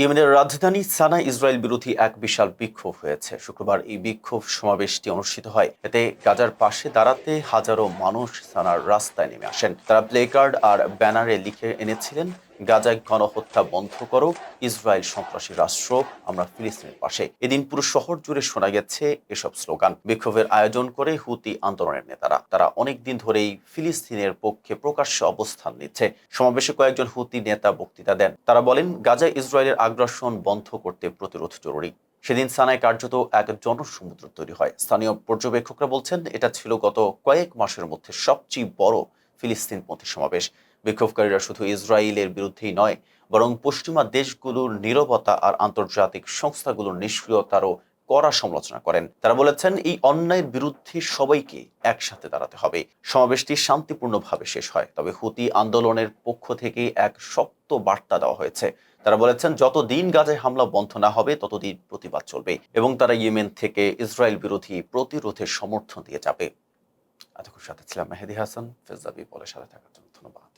ইয়েমেনের রাজধানী সানা ইসরায়েল বিরোধী এক বিশাল বিক্ষোভ হয়েছে। শুক্রবার এই বিক্ষোভ সমাবেশটি অনুষ্ঠিত হয়। এতে গাজার পাশে দাঁড়াতে হাজারো মানুষ সানার রাস্তায় নেমে আসেন। তারা প্লেকার্ড আর ব্যানারে লিখে এনেছিলেন গাজায় গণহত্যা বন্ধ করো, ইসরায়েল সন্ত্রাসী রাষ্ট্র, আমরা ফিলিস্তিনের পাশে। এদিন পুরো শহর জুড়ে শোনা গেছে এসব স্লোগান। বিক্ষোভের আয়োজন করে হুতি আন্দোলনের নেতারা। তারা অনেক দিন ধরেই ফিলিস্তিনের পক্ষে প্রকাশ্যে অবস্থান নিচ্ছে। সমাবেশে কয়েকজন হুতি নেতা বক্তৃতা দেন। তারা বলেন, গাজায় ইসরায়েলের আগ্রাসন বন্ধ করতে প্রতিরোধ জরুরি। সেদিন সানায় কার্যত এক জনসমুদ্র তৈরি হয়। স্থানীয় পর্যবেক্ষকরা বলছেন, এটা ছিল গত কয়েক মাসের মধ্যে সবচেয়ে বড় ফিলিস্তিনপন্থী সমাবেশ। বিক্ষোভকারীরা শুধু ইসরায়েলের বিরুদ্ধেই নয়, বরং পশ্চিমা দেশগুলোর নীরবতা আর আন্তর্জাতিক সংস্থাগুলোর নিষ্ক্রিয়তারও কড়া সমালোচনা করেন। তারা বলেছেন, এই অন্যায়ের বিরুদ্ধে সবাইকে একসাথে দাঁড়াতে হবে। সমাবেশটি শান্তিপূর্ণভাবে শেষ হয়, তবে হুতি আন্দোলনের পক্ষ থেকে এক শক্ত বার্তা দেওয়া হয়েছে। তারা বলেছেন যতদিন গাজায় হামলা বন্ধ না হবে, ততদিন প্রতিবাদ চলবে এবং তারা ইয়েমেন থেকে ইসরায়েল বিরোধী প্রতিরোধের সমর্থন দিয়ে যাবে। এতক্ষণ সাথে ছিলাম মেহেদি হাসান। ফেজাবি বলে সাথে থাকার জন্য ধন্যবাদ।